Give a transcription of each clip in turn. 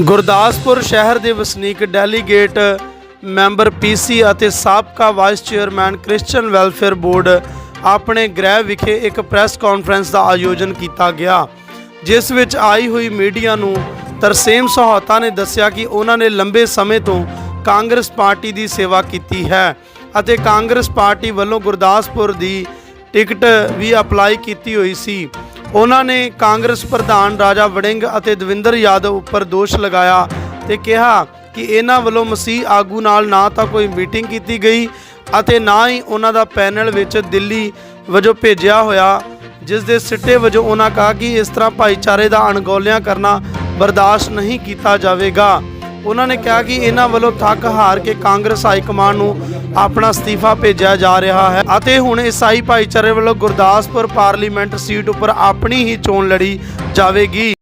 ਗੁਰਦਾਸਪੁਰ ਸ਼ਹਿਰ ਦੇ ਵਸਨੀਕ ਡੈਲੀਗੇਟ ਮੈਂਬਰ ਪੀਸੀ ਅਤੇ ਸਾਬਕਾ vice chairman Christian welfare board ਆਪਣੇ ਗ੍ਰਹਿ ਵਿਖੇ ਇੱਕ ਪ੍ਰੈਸ ਕਾਨਫਰੰਸ ਦਾ ਆਯੋਜਨ ਕੀਤਾ ਗਿਆ, ਜਿਸ ਵਿੱਚ ਆਈ ਹੋਈ ਮੀਡੀਆ ਨੂੰ ਤਰਸੇਮ ਸਹੌਤਾ ਨੇ ਦੱਸਿਆ ਕਿ ਉਹਨਾਂ ਨੇ ਲੰਬੇ ਸਮੇਂ ਤੋਂ ਕਾਂਗਰਸ ਪਾਰਟੀ ਦੀ ਸੇਵਾ ਕੀਤੀ ਹੈ ਅਤੇ ਕਾਂਗਰਸ ਪਾਰਟੀ ਵੱਲੋਂ ਗੁਰਦਾਸਪੁਰ ਦੀ ਟਿਕਟ ਵੀ ਅਪਲਾਈ ਕੀਤੀ ਹੋਈ ਸੀ। ਉਹਨਾਂ ਨੇ ਕਾਂਗਰਸ ਪ੍ਰਧਾਨ ਰਾਜਾ ਵੜਿੰਗ ਅਤੇ ਦਵਿੰਦਰ ਯਾਦਵ ਉੱਪਰ ਦੋਸ਼ ਲਗਾਇਆ ਤੇ ਕਿਹਾ ਕਿ ਇਹਨਾਂ ਵੱਲੋਂ ਮਸੀਹ ਆਗੂ ਨਾਲ ਨਾ ਤਾਂ ਕੋਈ ਮੀਟਿੰਗ ਕੀਤੀ ਗਈ ਅਤੇ ਨਾ ਹੀ ਉਹਨਾਂ ਦਾ ਪੈਨਲ ਵਿੱਚ ਦਿੱਲੀ ਵਜੋਂ ਭੇਜਿਆ ਹੋਇਆ, ਜਿਸ ਦੇ ਸਿੱਟੇ ਵਜੋਂ ਉਹਨਾਂ ਕਹਾ ਕਿ ਇਸ ਤਰ੍ਹਾਂ ਭਾਈਚਾਰੇ ਦਾ ਅਣਗੌਲਿਆਂ ਕਰਨਾ ਬਰਦਾਸ਼ਤ ਨਹੀਂ ਕੀਤਾ ਜਾਵੇਗਾ। ਉਹਨਾਂ ਨੇ ਕਿਹਾ ਕਿ ਇਹਨਾਂ ਵੱਲੋਂ ਥੱਕ ਹਾਰ ਕੇ ਕਾਂਗਰਸ ਹਾਈ ਕਮਾਂਡ ਨੂੰ ਆਪਣਾ ਅਸਤੀਫਾ ਭੇਜਿਆ ਜਾ ਰਿਹਾ ਹੈ ਅਤੇ ਹੁਣ ਈਸਾਈ ਭਾਈਚਾਰੇ ਵੱਲੋਂ ਗੁਰਦਾਸਪੁਰ ਪਾਰਲੀਮੈਂਟ ਸੀਟ ਉੱਪਰ ਆਪਣੀ ਹੀ ਚੋਣ ਲੜੀ ਜਾਵੇਗੀ।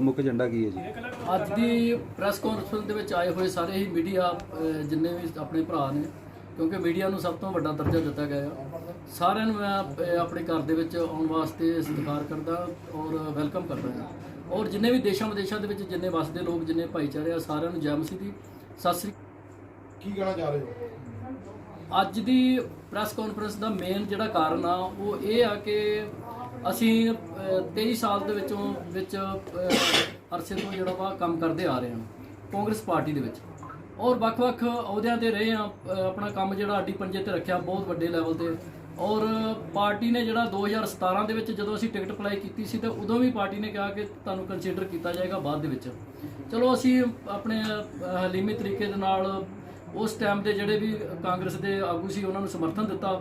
ਮੁੱਖ ਏਜੰਡਾ ਕੀ ਹੈ ਜੀ? ਅੱਜ ਦੀ ਪ੍ਰੈਸ ਕਾਨਫਰੰਸ ਦੇ ਵਿੱਚ ਆਏ ਹੋਏ ਸਾਰੇ ਹੀ ਮੀਡੀਆ ਜਿੰਨੇ ਵੀ ਆਪਣੇ ਭਰਾ ਨੇ ਕਿਉਂਕਿ ਮੀਡੀਆ ਨੂੰ ਸਭ ਤੋਂ ਵੱਡਾ ਦਰਜਾ ਦਿੱਤਾ ਗਿਆ ਆ। ਸਾਰਿਆਂ ਨੂੰ ਮੈਂ ਆਪਣੇ ਘਰ ਦੇ ਵਿੱਚ ਆਉਣ ਵਾਸਤੇ ਸਤਿਕਾਰ ਕਰਦਾ ਔਰ ਵੈਲਕਮ ਕਰਦਾ ਹਾਂ ਔਰ ਜਿੰਨੇ ਵੀ ਦੇਸ਼ਾਂ ਵਿਦੇਸ਼ਾਂ ਦੇ ਵਿੱਚ ਜਿੰਨੇ ਵਸਦੇ ਲੋਕ ਜਿੰਨੇ ਭਾਈਚਾਰੇ ਆ ਸਾਰਿਆਂ ਨੂੰ ਜੈ ਮਸੀਹ ਦੀ ਸਤਿ ਸ੍ਰੀ ਕੀ ਕਹਿਣਾ ਚਾਹ ਰਹੇ ਹੋ? ਅੱਜ ਦੀ ਪ੍ਰੈਸ ਕਾਨਫਰੰਸ ਦਾ ਮੇਨ ਜਿਹੜਾ ਕਾਰਨ ਆ ਉਹ ਇਹ ਆ ਕਿ ਅਸੀਂ ਅਹ, 23 ਸਾਲ ਦੇ ਵਿੱਚੋਂ ਵਿੱਚ ਅਰਸੇ ਤੋਂ ਜਿਹੜਾ ਵਾ ਕੰਮ ਕਰਦੇ ਆ ਰਹੇ ਹਾਂ ਕਾਂਗਰਸ ਪਾਰਟੀ ਦੇ ਵਿੱਚ। ਔਰ ਵੱਖ-ਵੱਖ ਅਹੁਦਿਆਂ ਤੇ ਰਹੇ ਆ ਆਪਣਾ ਕੰਮ ਜਿਹੜਾ ਅੱਡੀ ਪੰਜੇ ਤੇ ਰੱਖਿਆ ਬਹੁਤ ਵੱਡੇ ਲੈਵਲ ਤੇ। ਔਰ ਪਾਰਟੀ ਨੇ ਜਿਹੜਾ 2017 ਦੇ ਵਿੱਚ ਜਦੋਂ ਅਸੀਂ ਟਿਕਟ ਅਪਲਾਈ ਕੀਤੀ ਸੀ, ਤਾਂ ਉਦੋਂ ਵੀ ਪਾਰਟੀ ਨੇ ਕਿਹਾ ਕਿ ਤੁਹਾਨੂੰ ਕੰਸੀਡਰ ਕੀਤਾ ਜਾਏਗਾ ਬਾਅਦ ਦੇ ਵਿੱਚ। ਚਲੋ ਅਸੀਂ ਆਪਣੇ ਹਲੀਮੀ ਤਰੀਕੇ ਦੇ ਨਾਲ ਉਸ ਟਾਈਮ ਦੇ ਜਿਹੜੇ ਵੀ ਕਾਂਗਰਸ ਦੇ ਆਗੂ ਸੀ, ਉਹਨਾਂ ਨੂੰ ਸਮਰਥਨ ਦਿੱਤਾ।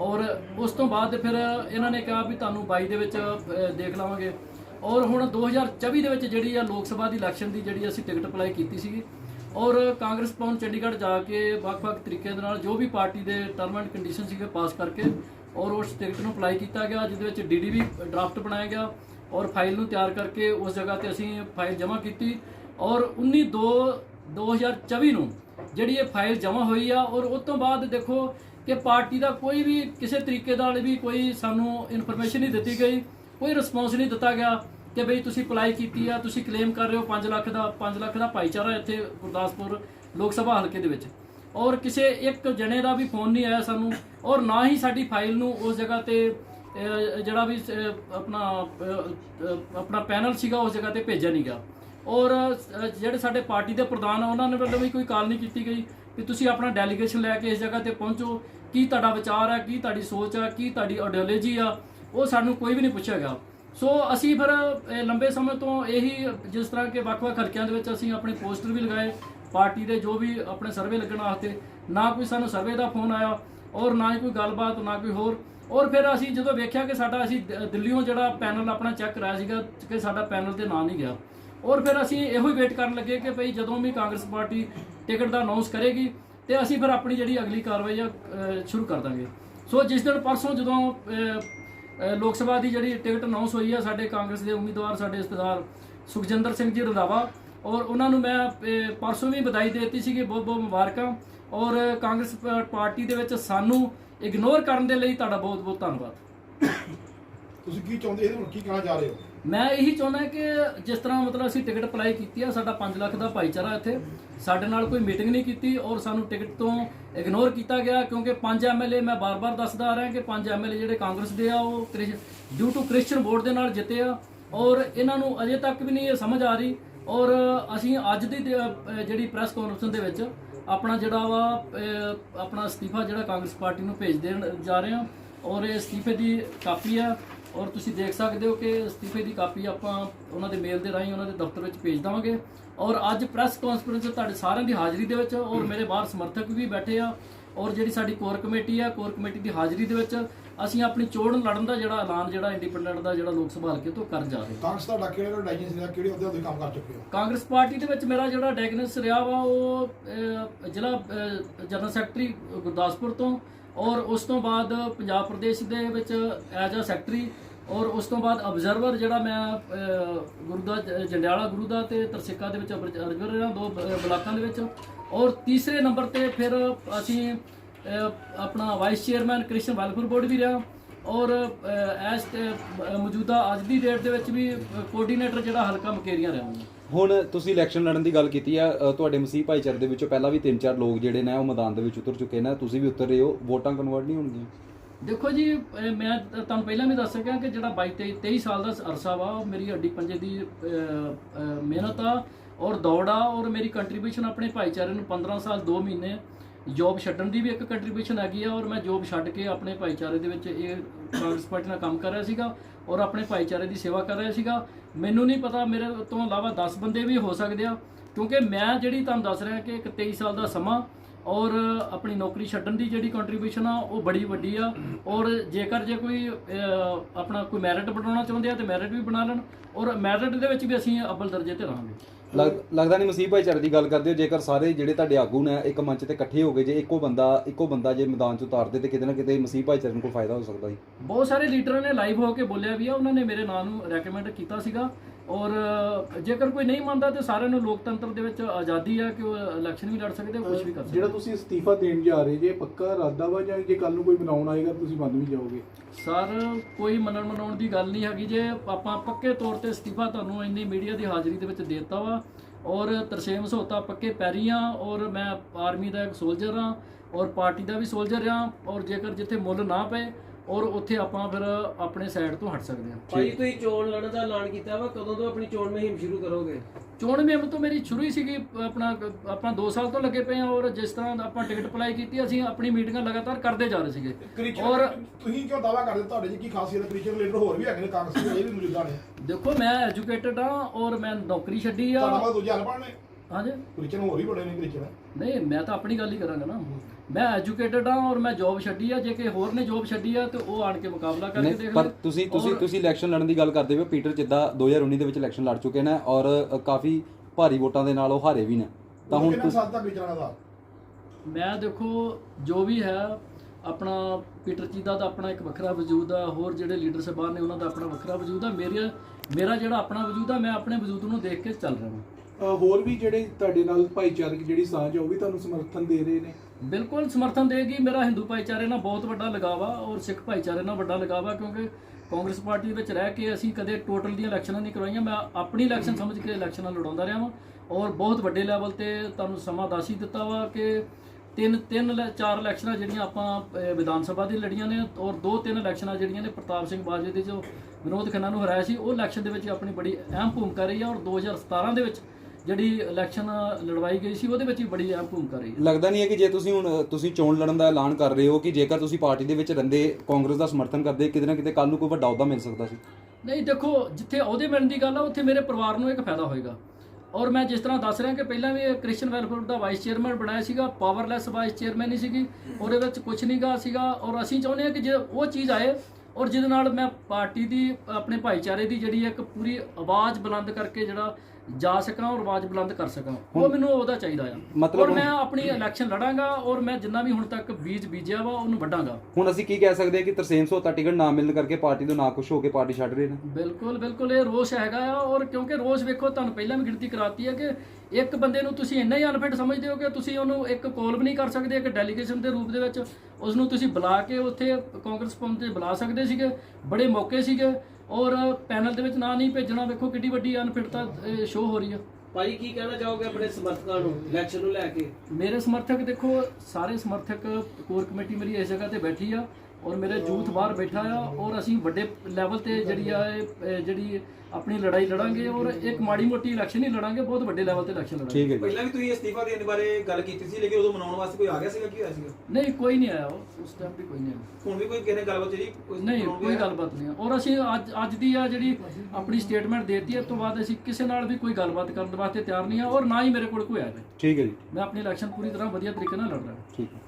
ਔਰ ਉਸ ਤੋਂ ਬਾਅਦ ਫਿਰ ਇਹਨਾਂ ਨੇ ਕਿਹਾ ਵੀ ਤੁਹਾਨੂੰ 22 ਦੇ ਵਿੱਚ ਦੇਖ ਲਵਾਂਗੇ। ਔਰ ਹੁਣ 2024 ਦੇ ਵਿੱਚ ਜਿਹੜੀ ਆ ਲੋਕ ਸਭਾ ਦੀ ਇਲੈਕਸ਼ਨ ਦੀ ਜਿਹੜੀ ਅਸੀਂ ਟਿਕਟ ਅਪਲਾਈ ਕੀਤੀ ਸੀਗੀ ਔਰ ਕਾਂਗਰਸ ਭਵਨ ਚੰਡੀਗੜ੍ਹ ਜਾ ਕੇ ਵੱਖ-ਵੱਖ ਤਰੀਕੇ ਦੇ ਨਾਲ ਜੋ ਵੀ ਪਾਰਟੀ ਦੇ ਟਰਮ ਐਂਡ ਕੰਡੀਸ਼ਨ ਸੀਗੇ ਪਾਸ ਕਰਕੇ ਔਰ ਉਸ ਟਿਕਟ ਨੂੰ ਅਪਲਾਈ ਕੀਤਾ ਗਿਆ, ਜਿਹਦੇ ਵਿੱਚ ਡੀਡੀਵੀ ਡਰਾਫਟ ਬਣਾਇਆ ਗਿਆ ਔਰ ਫਾਈਲ ਨੂੰ ਤਿਆਰ ਕਰਕੇ ਉਸ ਜਗ੍ਹਾ ਤੇ ਅਸੀਂ ਫਾਈਲ ਜਮ੍ਹਾਂ ਕੀਤੀ ਔਰ 19 2 2024 ਨੂੰ ਜਿਹੜੀ ਇਹ ਫਾਈਲ ਜਮ੍ਹਾਂ ਹੋਈ ਆ ਔਰ ਉਸ ਤੋਂ ਬਾਅਦ ਦੇਖੋ ਕਿ ਪਾਰਟੀ ਦਾ ਕੋਈ ਵੀ ਕਿਸੇ ਤਰੀਕੇ ਨਾਲ ਵੀ ਕੋਈ ਸਾਨੂੰ ਇਨਫੋਰਮੇਸ਼ਨ ਨਹੀਂ ਦਿੱਤੀ ਗਈ, ਕੋਈ ਰਿਸਪੌਂਸ ਨਹੀਂ ਦਿੱਤਾ ਗਿਆ। ਕਿ ਬਈ ਤੁਸੀਂ ਅਪਲਾਈ ਕੀਤੀ ਆ, ਤੁਸੀਂ ਕਲੇਮ ਕਰ ਰਹੇ ਹੋ 5 ਲੱਖ ਦਾ 5 ਲੱਖ ਦਾ ਭਾਈਚਾਰਾ ਇੱਥੇ ਗੁਰਦਾਸਪੁਰ ਲੋਕ ਸਭਾ ਹਲਕੇ ਦੇ ਵਿੱਚ। ਔਰ ਕਿਸੇ ਇੱਕ ਜਣੇ ਦਾ ਵੀ ਫੋਨ ਨਹੀਂ ਆਇਆ ਸਾਨੂੰ, ਔਰ ਨਾ ਹੀ ਸਾਡੀ ਫਾਈਲ ਨੂੰ ਉਸ ਜਗ੍ਹਾ ਤੇ ਜਿਹੜਾ ਵੀ ਆਪਣਾ ਆਪਣਾ ਪੈਨਲ ਸੀਗਾ ਉਸ ਜਗ੍ਹਾ ਤੇ ਭੇਜਿਆ ਨਹੀਂ ਗਿਆ। ਔਰ ਜਿਹੜੇ ਸਾਡੇ ਪਾਰਟੀ ਦੇ ਪ੍ਰਧਾਨ ਆ, ਉਹਨਾਂ ਨੇ ਵੱਲੋਂ ਵੀ ਕੋਈ ਕਾਲ ਨਹੀਂ ਕੀਤੀ ਗਈ ਕਿ ਤੁਸੀਂ ਆਪਣਾ ਡੈਲੀਗੇਸ਼ਨ ਲੈ ਕੇ ਇਸ ਜਗ੍ਹਾ ਤੇ ਪਹੁੰਚੋ। ਕੀ ਤੁਹਾਡਾ ਵਿਚਾਰ ਆ, ਕੀ ਤੁਹਾਡੀ ਸੋਚ ਆ, ਕੀ ਤੁਹਾਡੀ ਆਈਡੀਓਲੋਜੀ ਆ, ਉਹ ਸਾਨੂੰ ਕੋਈ ਵੀ ਨਹੀਂ ਪੁੱਛਿਆ ਗਿਆ। ਸੋ ਅਸੀਂ ਫਿਰ ਲੰਬੇ ਸਮੇਂ ਤੋਂ ਇਹੀ ਜਿਸ ਤਰ੍ਹਾਂ ਕਿ ਵੱਖ-ਵੱਖ ਹਲਕਿਆਂ ਦੇ ਵਿੱਚ ਅਸੀਂ ਆਪਣੇ ਪੋਸਟਰ ਵੀ ਲਗਾਏ, ਪਾਰਟੀ ਦੇ ਜੋ ਵੀ ਆਪਣੇ ਸਰਵੇ ਲੱਗਣ ਵਾਸਤੇ, ਨਾ ਕੋਈ ਸਾਨੂੰ ਸਰਵੇ ਦਾ ਫੋਨ ਆਇਆ ਔਰ ਨਾ ਹੀ ਕੋਈ ਗੱਲਬਾਤ, ਨਾ ਕੋਈ ਹੋਰ। ਔਰ ਫਿਰ ਅਸੀਂ ਜਦੋਂ ਵੇਖਿਆ ਕਿ ਸਾਡਾ ਅਸੀਂ ਦ- ਦਿੱਲੀੋਂ ਜਿਹੜਾ ਪੈਨਲ ਆਪਣਾ ਚੈੱਕ ਕਰਾਇਆ ਸੀਗਾ ਕਿ ਸਾਡਾ ਪੈਨਲ ਤੇ ਨਾਂ ਨਹੀਂ ਗਿਆ। ਔਰ ਫਿਰ ਅਸੀਂ ਇਹੋ ਹੀ ਵੇਟ ਕਰਨ ਲੱਗੇ ਕਿ ਭਈ ਜਦੋਂ ਵੀ ਕਾਂਗਰਸ ਪਾਰਟੀ ਟਿਕਟ ਦਾ ਅਨਾਉਂਸ ਕਰੇਗੀ ਤੇ ਅਸੀਂ ਫਿਰ ਆਪਣੀ ਜਿਹੜੀ ਅਗਲੀ ਕਾਰਵਾਈ ਆ ਸ਼ੁਰੂ ਕਰ ਦਾਂਗੇ। ਸੋ ਜਿਸ ਦਿਨ ਪਰਸੋਂ ਜਦੋਂ ਲੋਕ ਸਭਾ ਦੀ ਜਿਹੜੀ ਟਿਕਟ ਅਨਾਉਂਸ ਹੋਈ ਆ, ਸਾਡੇ ਕਾਂਗਰਸ ਦੇ ਉਮੀਦਵਾਰ, ਸਾਡੇ ਰਿਸ਼ਤੇਦਾਰ ਸੁਖਜਿੰਦਰ ਸਿੰਘ ਜੀ ਰੰਧਾਵਾ ਔਰ ਉਹਨਾਂ ਨੂੰ ਮੈਂ ਪਰਸੋਂ ਵੀ ਵਧਾਈ ਦੇ ਦਿੱਤੀ ਸੀਗੀ ਬਹੁਤ ਬਹੁਤ ਮੁਬਾਰਕਾਂ ਔਰ ਕਾਂਗਰਸ ਪਾਰਟੀ ਦੇ ਵਿੱਚ ਸਾਨੂੰ ਇਗਨੋਰ ਕਰਨ ਦੇ ਲਈ ਤੁਹਾਡਾ ਬਹੁਤ ਬਹੁਤ ਧੰਨਵਾਦ। ਤੁਸੀਂ ਕੀ ਚਾਹੁੰਦੇ ਇਹਦੇ ਹੁਣ ਕੀ ਕਹਿਣਾ ਚਾਹ ਰਹੇ ਹੋ? ਮੈਂ ਇਹੀ ਚਾਹੁੰਦਾ ਕਿ ਜਿਸ ਤਰ੍ਹਾਂ ਮਤਲਬ ਅਸੀਂ ਟਿਕਟ ਅਪਲਾਈ ਕੀਤੀ ਆ, ਸਾਡਾ 5 ਲੱਖ ਦਾ ਭਾਈਚਾਰਾ ਇੱਥੇ। ਸਾਡੇ ਨਾਲ ਕੋਈ ਮੀਟਿੰਗ ਨਹੀਂ ਕੀਤੀ ਔਰ ਸਾਨੂੰ ਟਿਕਟ ਤੋਂ ਇਗਨੋਰ ਕੀਤਾ ਗਿਆ ਕਿਉਂਕਿ ਪੰਜ ਐਮਐਲਏ ਮੈਂ ਬਾਰ-ਬਾਰ ਦੱਸਦਾ ਆ ਰਿਹਾ ਕਿ ਪੰਜ ਐਮਐਲਏ ਜਿਹੜੇ ਕਾਂਗਰਸ ਦੇ ਆ, ਉਹ ਡਿਊ ਟੂ ਕ੍ਰਿਸਚੀਅਨ ਵੋਟ ਦੇ ਨਾਲ ਜਿੱਤੇ ਆ ਔਰ ਇਹਨਾਂ ਨੂੰ ਅਜੇ ਤੱਕ ਵੀ ਨਹੀਂ ਇਹ ਸਮਝ ਆ ਰਹੀ ਔਰ ਅਸੀਂ ਅੱਜ ਦੀ ਜਿਹੜੀ ਪ੍ਰੈਸ ਕਾਨਫਰੰਸ ਦੇ ਵਿੱਚ ਆਪਣਾ ਜਿਹੜਾ ਵਾ ਆਪਣਾ ਅਸਤੀਫਾ ਜਿਹੜਾ ਕਾਂਗਰਸ ਪਾਰਟੀ ਨੂੰ ਭੇਜ ਦੇਣ ਜਾ ਰਹੇ ਹਾਂ ਔਰ ਇਹ ਅਸਤੀਫੇ ਦੀ ਕਾਪੀ ਆ। ਔਰ ਤੁਸੀਂ ਦੇਖ ਸਕਦੇ ਹੋ ਕਿ ਅਸਤੀਫੇ ਦੀ ਕਾਪੀ ਆਪਾਂ ਉਹਨਾਂ ਦੇ ਮੇਲ ਦੇ ਰਾਹੀਂ ਉਹਨਾਂ ਦੇ ਦਫ਼ਤਰ ਵਿੱਚ ਭੇਜ ਦੇਵਾਂਗੇ। ਔਰ ਅੱਜ ਪ੍ਰੈਸ ਕਾਨਫਰੰਸ ਤੁਹਾਡੇ ਸਾਰਿਆਂ ਦੀ ਹਾਜ਼ਰੀ ਦੇ ਵਿੱਚ ਔਰ ਮੇਰੇ ਬਾਹਰ ਸਮਰਥਕ ਵੀ ਬੈਠੇ ਆ ਔਰ ਜਿਹੜੀ ਸਾਡੀ ਕੋਰ ਕਮੇਟੀ ਆ ਕੋਰ ਕਮੇਟੀ ਦੀ ਹਾਜ਼ਰੀ ਦੇ ਵਿੱਚ ਅਸੀਂ ਆਪਣੀ ਚੋਣ ਲੜਨ ਦਾ ਜਿਹੜਾ ਐਲਾਨ ਜਿਹੜਾ ਇੰਡੀਪੈਂਡੈਂਟ ਦਾ ਜਿਹੜਾ ਲੋਕ ਸਭਾ ਹਲਕੇ ਤੋਂ ਕਰਨ ਜਾ ਰਹੇ ਕਾਂਗਰਸ ਦਾ ਕਿਹੜੇ ਡਾਈਜੈਂਸੀ ਦਾ ਕਿਹੜੇ ਅਹੁਦੇ ਤੁਸੀਂ ਕੰਮ ਕਰ ਚੁੱਕੇ ਹੋ? ਕਾਂਗਰਸ ਪਾਰਟੀ ਦੇ ਵਿੱਚ ਮੇਰਾ ਜਿਹੜਾ ਡੈਗਨਸ ਰਿਹਾ ਵਾ ਉਹ ਜ਼ਿਲ੍ਹਾ ਜਨਰਲ ਸੈਕਟਰੀ ਗੁਰਦਾਸਪੁਰ ਤੋਂ ਔਰ ਉਸ ਤੋਂ ਬਾਅਦ ਪੰਜਾਬ ਪ੍ਰਦੇਸ਼ ਦੇ ਵਿੱਚ ਐਜ ਅ ਸੈਕਟਰੀ ਔਰ ਉਸ ਤੋਂ ਬਾਅਦ ਅਬਜ਼ਰਵਰ ਜਿਹੜਾ ਮੈਂ ਗੁਰੂ ਦਾ ਜੰਡਿਆਲਾ ਗੁਰੂ ਦਾ ਤੇ ਤਰਸਿੱਕਾ ਦੇ ਵਿੱਚ ਅਬਜ਼ਰਵਰ ਰਿਹਾ ਦੋ ਬਲਾਕਾਂ ਦੇ ਵਿੱਚ। ਔਰ ਤੀਸਰੇ ਨੰਬਰ ਤੇ ਫਿਰ ਅਸੀਂ ਆਪਣਾ vice chairman Christian welfare board ਵੀ ਰਿਹਾ। ਔਰ ਅ, ਇਸ ਮੌਜੂਦਾ ਅੱਜ ਦੀ ਡੇਟ ਦੇ ਵਿੱਚ ਵੀ ਕੋਆਰਡੀਨੇਟਰ ਜਿਹੜਾ ਹਲਕਾ ਮਕੇਰੀਆਂ ਰਿਹਾ। ਹਾਂ ਹੁਣ ਤੁਸੀਂ ਇਲੈਕਸ਼ਨ ਲੜਨ ਦੀ ਗੱਲ ਕੀਤੀ ਆ ਅ, ਤੁਹਾਡੇ ਮਸੀਹ ਭਾਈਚਾਰੇ ਦੇ ਵਿੱਚੋਂ ਪਹਿਲਾਂ ਵੀ ਤਿੰਨ ਚਾਰ ਲੋਕ ਜਿਹੜੇ ਨੇ ਉਹ ਮੈਦਾਨ ਦੇ ਵਿੱਚ ਉਤਰ ਚੁੱਕੇ ਨੇ ਤੁਸੀਂ ਵੀ ਉਤਰ ਰਹੇ ਹੋ ਵੋਟਾਂ ਕਨਵਰਟ ਨਹੀਂ ਹੋਣਗੀਆਂ? ਦੇਖੋ ਜੀ ਅਹ ਮੈਂ ਤ- ਤੁਹਾਨੂੰ ਪਹਿਲਾਂ ਵੀ ਦੱਸ ਸਕਿਆ ਕਿ ਜਿਹੜਾ 22 23 23 ਸਾਲ ਦਾ ਅਰਸਾ ਵਾ ਉਹ ਮੇਰੀ ਅੱਡੀ ਪੰਜੇ ਦੀ ਅਹ, ਅਹ, ਮਿਹਨਤ ਆ ਔਰ ਦੌੜ ਆ ਔਰ ਮੇਰੀ ਕੰਟਰੀਬਿਊਸ਼ਨ ਆਪਣੇ ਭਾਈਚਾਰੇ ਨੂੰ 15 ਸਾਲ 2 ਮਹੀਨੇ ਜੋਬ ਛੱਡਣ ਦੀ ਵੀ ਇੱਕ ਕੰਟਰੀਬਿਊਸ਼ਨ ਹੈਗੀ ਆ ਔਰ ਮੈਂ ਜੋਬ ਛੱਡ ਕੇ ਆਪਣੇ ਭਾਈਚਾਰੇ ਦੇ ਵਿੱਚ ਇਹ ਕਾਂਗਰਸ ਪਾਰਟੀ ਨਾਲ ਕੰਮ ਕਰ ਰਿਹਾ ਸੀਗਾ। ਔਰ ਆਪਣੇ ਭਾਈਚਾਰੇ ਦੀ ਸੇਵਾ ਕਰ ਰਿਹਾ ਸੀਗਾ। ਮੈਨੂੰ ਨਹੀਂ ਪਤਾ, ਮੇਰੇ ਤੋਂ ਇਲਾਵਾ 10 ਬੰਦੇ ਵੀ ਹੋ ਸਕਦੇ ਆ। ਕਿਉਂਕਿ ਮੈਂ ਜਿਹੜੀ ਤੁਹਾਨੂੰ ਦੱਸ ਰਿਹਾ ਕਿ ਇੱਕ 23 ਸਾਲ ਦਾ ਸਮਾਂ ਔਰ ਆਪਣੀ ਨੌਕਰੀ ਛੱਡਣ ਦੀ ਜਿਹੜੀ ਕੰਟਰੀਬਿਊਸ਼ਨ ਆ ਉਹ ਬੜੀ ਵੱਡੀ ਆ। ਔਰ ਜੇਕਰ ਜੇ ਕੋਈ ਆਪਣਾ ਕੋਈ ਮੈਰਿਟ ਬਣਾਉਣਾ ਚਾਹੁੰਦੇ ਆ ਤੇ ਮੈਰਿਟ ਵੀ ਬਣਾ ਲੈਣ। ਔਰ ਮੈਰਿਟ ਦੇ ਵਿੱਚ ਵੀ ਅਸੀਂ ਅਵਲ ਦਰਜੇ ਤੇ ਰਹਾਂਗੇ। ਲੱਗ- ਲੱਗਦਾ ਨਹੀਂ ਮਸੀਹ ਭਾਈਚਾਰੇ ਦੀ ਗੱਲ ਕਰਦੇ ਹੋ ਜੇਕਰ ਸਾਰੇ ਜਿਹੜੇ ਤੁਹਾਡੇ ਆਗੂ ਨੇ ਇੱਕ ਮੰਚ ਤੇ ਇਕੱਠੇ ਹੋ ਗਏ ਜੇ ਇੱਕੋ ਬੰਦਾ ਇੱਕੋ ਬੰਦਾ ਜੇ ਮੈਦਾਨ 'ਚ ਉਤਾਰਦੇ ਤੇ ਕਿਤੇ ਨਾ ਕਿਤੇ ਮਸੀਹ ਭਾਈਚਾਰੇ ਨੂੰ ਕੋਈ ਫਾਇਦਾ ਹੋ ਸਕਦਾ ਸੀ ਬਹੁਤ ਸਾਰੇ ਲੀਡਰਾਂ ਨੇ ਲਾਈਵ ਹੋ ਕੇ ਬੋਲਿਆ ਵੀ ਆ ਉਹਨਾਂ ਨੇ ਮੇਰੇ ਨਾਂ ਨੂੰ ਰეკਮੈਂਡ ਕੀਤਾ ਸੀਗਾ। ਔਰ ਜੇਕਰ ਕੋਈ ਨਹੀਂ ਮੰਨਦਾ ਤੇ ਸਾਰਿਆਂ ਨੂੰ ਲੋਕਤੰਤਰ ਦੇ ਵਿੱਚ ਆਜ਼ਾਦੀ ਆ ਕਿ ਉਹ ਇਲੈਕਸ਼ਨ ਵੀ ਲੜ ਸਕਦੇ ਕੁਝ ਵੀ ਕਰ ਸਕਦੇ ਜਿਹੜਾ ਤੁਸੀਂ ਅਸਤੀਫਾ ਦੇਣ ਜਾ ਰਹੇ ਜੇ ਪੱਕਾ ਇਰਾਦਾ ਵਾ ਜਾਂ ਜੇ ਕੱਲ ਨੂੰ ਕੋਈ ਬਣਾਉਣ ਆਏਗਾ ਤੁਸੀਂ ਮੰਨ ਵੀ ਜਾਓਗੇ? ਸਰ ਕੋਈ ਮੰਨਣ ਮਨਾਉਣ ਦੀ ਗੱਲ ਨਹੀਂ ਹੈਗੀ। ਜੇ ਆਪਾਂ ਪੱਕੇ ਤੌਰ ਤੇ ਅਸਤੀਫਾ ਤੁਹਾਨੂੰ ਇੰਨੀ ਮੀਡੀਆ ਦੀ ਹਾਜ਼ਰੀ ਦੇ ਵਿੱਚ ਦੇ ਦਿੱਤਾ ਵਾ ਔਰ ਤਰਸੇਮ ਸਹੋਤਾ ਪੱਕੇ ਪੈਰੀ ਆ ਔਰ ਮੈਂ ਆਰਮੀ ਦਾ ਇੱਕ ਸੋਲਜਰ ਆ ਔਰ ਪਾਰਟੀ ਦਾ ਵੀ ਸੋਲਜਰ ਆ ਔਰ ਜੇਕਰ ਜਿੱਥੇ ਮੁੱਲ ਨਾ ਪਏ ਔਰ ਉੱਥੇ ਆਪਾਂ ਫਿਰ ਆਪਣੇ ਸਾਈਡ ਤੋਂ ਹਟ ਸਕਦੇ ਹਾਂ। ਭਾਈ ਤੁਸੀਂ ਚੋਣ ਲੜਨ ਦਾ ਐਲਾਨ ਕੀਤਾ ਵਾ ਕਦੋਂ ਤੋਂ ਆਪਣੀ ਚੋਣ ਮੁਹਿੰਮ ਸ਼ੁਰੂ ਕਰੋਗੇ? ਚੋਣ ਮੁਹਿੰਮ ਤੋਂ ਮੇਰੀ ਸ਼ੁਰੂ ਹੀ ਸੀਗੀ ਆਪਣਾ ਆਪਾਂ 2 ਸਾਲ ਤੋਂ ਲੱਗੇ ਪਏ ਆ ਔਰ ਜਿਸ ਤਰ੍ਹਾਂ ਆਪਾਂ ਟਿਕਟ ਅਪਲਾਈ ਕੀਤੀ ਅਸੀਂ ਆਪਣੀ ਮੀਟਿੰਗਾਂ ਲਗਾਤਾਰ ਕਰਦੇ ਜਾ ਰਹੇ ਸੀਗੇ। ਔਰ ਤੁਸੀਂ ਕਿਉਂ ਦਾਵਾ ਕਰਦੇ ਤੁਹਾਡੇ 'ਚ ਕੀ ਖਾਸੀਅਤ ਹੈ? ਕ੍ਰਿਸ਼ਨ ਲੀਡਰ ਹੋਰ ਵੀ ਹੈਗੇ ਨੇ ਕਾਂਗਰਸ ਦੇ ਇਹ ਵੀ ਮੌਜੂਦਾ ਨੇ। ਦੇਖੋ ਮੈਂ ਐਜੂਕੇਟਡ ਆ ਔਰ ਮੈਂ ਨੌਕਰੀ ਛੱਡੀ ਆ। ਤੁਹਾਡਾ ਦੂਜੇ ਹਲਪਾਣ ਨੇ। ਹਾਂਜੀ। ਕ੍ਰਿਸ਼ਨ ਹੋਰ ਵੀ ਬੜੇ ਨੇ ਕ੍ਰਿਸ਼ਨ। ਨਹੀਂ ਮੈਂ ਤਾਂ ਆਪਣੀ ਗੱਲ ਹੀ ਕਰਾਂਗਾ ਨਾ। ਮੈਂ ਐਜੂਕੇਟਡ ਆ ਔਰ ਮੈਂ ਜੌਬ ਛੱਡੀ ਆ ਜੇ ਕਿ ਹੋਰ ਨੇ ਜੌਬ ਛੱਡੀ ਆ ਤੇ ਉਹ ਆਣ ਕੇ ਮੁਕਾਬਲਾ ਕਰਕੇ ਦੇਖ ਪਰ। ਤੁਸੀਂ ਤੁਸੀਂ ਤੁਸੀਂ ਇਲੈਕਸ਼ਨ ਲੜਨ ਦੀ ਗੱਲ ਕਰਦੇ ਹੋ। ਪੀਟਰ ਜਿੱਦਾਂ 2019 ਦੇ ਵਿੱਚ ਇਲੈਕਸ਼ਨ ਲੜ ਚੁੱਕੇ ਨੇ ਔਰ ਕਾਫੀ ਭਾਰੀ ਵੋਟਾਂ ਦੇ ਨਾਲ ਉਹ ਹਾਰੇ ਵੀ ਨੇ। ਤਾਂ ਹੁਣ ਕਿੰਨਾ ਤੁਸੀਂ ਸਾਥ ਦਾ ਕ੍ਰਿਸ਼ਨ ਦਾ ਮੈਂ ਦੇਖੋ ਜੋ ਵੀ ਹੈ ਆਪਣਾ ਪੀਟਰ ਚੀਦਾ ਦਾ ਆਪਣਾ ਇੱਕ ਵੱਖਰਾ ਵਜੂਦ ਆ ਹੋਰ ਜਿਹੜੇ ਲੀਡਰ ਸਾਹਿਬਾਨ ਨੇ ਉਹਨਾਂ ਦਾ ਆਪਣਾ ਵੱਖਰਾ ਵਜੂਦ ਆ। ਮੇਰਾ ਮੇਰਾ ਜਿਹੜਾ ਆਪਣਾ ਵਜੂਦ ਆ ਮੈਂ ਆਪਣੇ ਵਜੂਦ ਨੂੰ ਦੇਖ ਕੇ ਚੱਲ ਰਿਹਾ ਹਾਂ ਹੋਰ ਵੀ ਜਿਹੜੇ ਤੁਹਾਡੇ ਨਾਲ ਭਾਈਚਾਰਕ ਜਿਹੜੀ ਸਾਂਝ ਆ, ਉਹ ਵੀ ਤੁਹਾਨੂੰ ਸਮਰਥਨ ਦੇ ਰਹੇ ਨੇ? ਬਿਲਕੁਲ ਸਮਰਥਨ ਦੇਗੀ। ਮੇਰਾ ਹਿੰਦੂ ਭਾਈਚਾਰੇ ਨਾਲ ਬਹੁਤ ਵੱਡਾ ਲਗਾਵਾ ਆ ਔਰ ਸਿੱਖ ਭਾਈਚਾਰੇ ਨਾਲ ਵੱਡਾ ਲਗਾਵਾ ਆ ਕਿਉਂਕਿ ਕਾਂਗਰਸ ਪਾਰਟੀ ਦੇ ਵਿੱਚ ਰਹਿ ਕੇ ਅਸੀਂ ਕਦੇ ਟੋਟਲ ਦੀਆਂ ਇਲੈਕਸ਼ਨਾਂ ਨਹੀਂ ਕਰਵਾਈਆਂ। ਮੈਂ ਆਪਣੀ ਇਲੈਕਸ਼ਨ ਸਮਝ ਕੇ ਇਲੈਕਸ਼ਨਾਂ ਲੜਾਉਂਦਾ ਰਿਹਾ ਵਾਂ ਔਰ ਬਹੁਤ ਵੱਡੇ ਲੈਵਲ ਤੇ ਤੁਹਾਨੂੰ ਸਮਾਂ ਦੱਸ ਹੀ ਦਿੱਤਾ ਵਾ ਕਿ ਤਿੰਨ ਤਿੰਨ ਚਾਰ ਇਲੈਕਸ਼ਨਾਂ ਜਿਹੜੀਆਂ ਆਪਾਂ ਵਿਧਾਨ ਸਭਾ ਦੀ ਲੜੀਆਂ ਨੇ ਔਰ ਦੋ, ਤਿੰਨ ਇਲੈਕਸ਼ਨਾਂ ਜਿਹੜੀਆਂ ਨੇ ਪ੍ਰਤਾਪ ਸਿੰਘ ਬਾਜਵੇ ਦੇ ਜੋ ਵਿਨੋਦ ਖੰਨਾ ਨੂੰ ਹਰਾਇਆ ਸੀ, ਉਹ ਇਲੈਕਸ਼ਨ ਦੇ ਵਿੱਚ ਆਪਣੀ ਬੜੀ ਅਹਿਮ ਭੂਮਿਕਾ ਰਹੀ ਹੈ ਔਰ 2017 ਦੇ ਵਿੱਚ ਜਿਹੜੀ ਇਲੈਕਸ਼ਨ ਲੜਵਾਈ ਗਈ ਸੀ ਉਹਦੇ ਵਿੱਚ ਵੀ ਬੜੀ ਅਹਿਮ ਭੂਮਿਕਾ ਰਹੀ ਹੈ। ਲੱਗਦਾ ਨਹੀਂ ਹੈ ਕਿ ਜੇ ਤੁਸੀਂ ਹੁਣ ਤੁਸੀਂ ਚੋਣ ਲੜਨ ਦਾ ਐਲਾਨ ਕਰ ਰਹੇ ਹੋ ਕਿ ਜੇਕਰ ਤੁਸੀਂ ਪਾਰਟੀ ਦੇ ਵਿੱਚ ਰਹਿੰਦੇ ਕਾਂਗਰਸ ਦਾ ਸਮਰਥਨ ਕਰਦੇ ਕਿਤੇ ਨਾ ਕਿਤੇ ਕੱਲ ਨੂੰ ਕੋਈ ਵੱਡਾ ਅਹੁਦਾ ਮਿਲ ਸਕਦਾ ਸੀ। ਨਹੀਂ ਦੇਖੋ ਜਿੱਥੇ ਅਹੁਦੇ ਮਿਲਣ ਦੀ ਗੱਲ ਆ ਉੱਥੇ ਮੇਰੇ ਪਰਿਵਾਰ ਨੂੰ ਇੱਕ ਫਾਇਦਾ ਹੋਏਗਾ। ਔਰ ਮੈਂ ਜਿਸ ਤਰ੍ਹਾਂ ਦੱਸ ਰਿਹਾ ਕਿ ਪਹਿਲਾਂ ਵੀ ਇਹ ਕ੍ਰਿਸਚੀਅਨ ਵੈਲਫੇਅਰ ਦਾ ਵਾਈਸ ਚੇਅਰਮੈਨ ਬਣਾਇਆ ਸੀਗਾ ਪਾਵਰਲੈਸ ਵਾਈਸ ਚੇਅਰਮੈਨ ਹੀ ਸੀਗੀ ਉਹਦੇ ਵਿੱਚ ਕੁਝ ਨਹੀਂਗਾ ਸੀਗਾ। ਔਰ ਅਸੀਂ ਚਾਹੁੰਦੇ ਹਾਂ ਕਿ ਜੇ ਉਹ ਚੀਜ਼ ਆਏ ਔਰ ਜਿਹਦੇ ਨਾਲ ਮੈਂ ਪਾਰਟੀ ਦੀ ਆਪਣੇ ਭਾਈਚਾਰੇ ਦੀ ਜਿਹੜੀ ਇੱਕ ਪੂਰੀ ਆਵਾਜ਼ ਬੁਲੰਦ ਕਰਕੇ ਜਿਹੜਾ ਜਾ ਸਕਾਂ ਔਰ ਆਵਾਜ਼ ਬੁਲੰਦ ਕਰ ਸਕਾਂ। ਉਹ ਮੈਨੂੰ ਉਹਦਾ ਚਾਹੀਦਾ ਆ। ਮਤਲਬ ਔਰ ਮੈਂ ਆਪਣੀ ਇਲੈਕਸ਼ਨ ਲੜਾਂਗਾ ਔਰ ਮੈਂ ਜਿੰਨਾ ਵੀ ਹੁਣ ਤੱਕ ਬੀਜ ਬੀਜਿਆ ਵਾ ਉਹਨੂੰ ਵੱਢਾਂਗਾ। ਹੁਣ ਅਸੀਂ ਕੀ ਕਹਿ ਸਕਦੇ ਹਾਂ ਕਿ ਤਰਸੇਮ ਸੋਤਾ ਟਿਕਟ ਨਾ ਮਿਲਣ ਕਰਕੇ ਪਾਰਟੀ ਤੋਂ ਨਾ ਕੁਝ ਹੋ ਕੇ ਪਾਰਟੀ ਛੱਡ ਰਹੇ ਨੇ? ਬਿਲਕੁਲ ਬਿਲਕੁਲ ਇਹ ਰੋਸ ਹੈਗਾ ਆ। ਔਰ ਕਿਉਂਕਿ ਰੋਸ ਵੇਖੋ ਤੁਹਾਨੂੰ ਪਹਿਲਾਂ ਵੀ ਗਿਣਤੀ ਕਰਾਤੀ ਹੈ ਕਿ ਇੱਕ ਬੰਦੇ ਨੂੰ ਤੁਸੀਂ ਇੰਨਾ ਹੀ ਅਨਫਿਟ ਸਮਝਦੇ ਹੋ ਕਿ ਤੁਸੀਂ ਉਹਨੂੰ ਇੱਕ ਕਾਲ ਵੀ ਨਹੀਂ ਕਰ ਸਕਦੇ ਇੱਕ ਡੈਲੀਗੇਸ਼ਨ ਦੇ ਰੂਪ ਦੇ ਵਿੱਚ। ਉਸ ਨੂੰ ਤੁਸੀਂ ਬੁਲਾ ਕੇ ਉੱਥੇ ਕਾਂਗਰਸ ਭਵਨ ਤੇ ਬੁਲਾ ਸਕਦੇ ਸੀਗੇ ਬੜੇ ਮੌਕੇ ਸੀਗੇ। ਔਰ ਪੈਨਲ ਦੇ ਵਿੱਚ ਨਾਂ ਨਹੀਂ ਭੇਜਣਾ ਵੇਖੋ ਕਿੱਡੀ ਵੱਡੀ ਅਨਫਿਟਤਾ ਸ਼ੋ ਹੋ ਰਹੀ ਹੈ ਭਾਈ ਕੀ ਕਹਿਣਾ ਚਾਹੋਗੇ ਆਪਣੇ ਸਮਰਥਕਾਂ ਨੂੰ ਇਲੈਕਸ਼ਨ ਨੂੰ ਲੈ ਕੇ? ਮੇਰੇ ਸਮਰਥਕ ਦੇਖੋ ਸਾਰੇ ਸਮਰਥਕ ਕੋਰ ਕਮੇਟੀ ਮੇਰੀ ਇਸ ਜਗ੍ਹਾ ਤੇ ਬੈਠੀ ਆ। ਔਰ ਮੇਰੇ ਯੂਥ ਬਾਹਰ ਬੈਠਾ ਆ ਔਰ ਅਸੀਂ ਵੱਡੇ ਲੈਵਲ ਤੇ ਜਿਹੜੀ ਆ ਇਹ ਜਿਹੜੀ ਆਪਣੀ ਲੜਾਈ ਲੜਾਂਗੇ ਔਰ ਇੱਕ ਮਾੜੀ ਮੋਟੀ ਇਲੈਕਸ਼ਨ ਹੀ ਲੜਾਂਗੇ ਬਹੁਤ ਵੱਡੇ ਲੈਵਲ ਤੇ ਇਲੈਕਸ਼ਨ ਲੜਾਂਗੇ। ਠੀਕ ਹੈ ਜੀ। ਪਹਿਲਾਂ ਵੀ ਤੁਸੀਂ ਅਸਤੀਫਾ ਦੇਣ ਬਾਰੇ ਗੱਲ ਕੀਤੀ ਸੀ ਲੇਕਿਨ ਉਦੋਂ ਮਨਾਉਣ ਵਾਸਤੇ ਕੋਈ ਆ ਗਿਆ ਸੀਗਾ ਕੀ ਹੋਇਆ ਸੀਗਾ? ਨਹੀਂ ਕੋਈ ਨਹੀਂ ਆਇਆ ਉਹ, ਉਸ ਟਾਈਮ ਵੀ ਕੋਈ ਨਹੀਂ ਆਇਆ। ਹੁਣ ਵੀ ਕੋਈ ਕਿਸੇ ਗੱਲਬਾਤ ਜਿਹੜੀ ਕੋਈ ਨਹੀਂ ਮਨਾਉਣ ਕੋਈ ਗਿਆ? ਗੱਲਬਾਤ ਨਹੀਂ ਆ। ਔਰ ਅਸੀਂ ਅੱਜ ਅੱਜ ਦੀ ਆ ਜਿਹੜੀ ਆਪਣੀ ਸਟੇਟਮੈਂਟ ਦੇਤੀ ਹੈ ਤੋਂ ਬਾਅਦ ਅਸੀਂ ਕਿਸੇ ਨਾਲ ਵੀ ਕੋਈ ਗੱਲਬਾਤ ਕਰਨ ਵਾਸਤੇ ਤਿਆਰ ਨਹੀਂ ਆ ਔਰ ਨਾ ਹੀ ਮੇਰੇ ਕੋਲ ਕੋਈ ਆਇਆ। ਠੀਕ ਹੈ ਜੀ। ਮੈਂ ਆਪਣੀ ਇਲੈਕਸ਼ਨ ਪੂਰੀ ਤਰ੍ਹਾਂ ਵਧੀਆ ਤਰੀਕੇ ਨਾਲ ਲੜ ਰਿਹਾ। ਠੀਕ ਹੈ।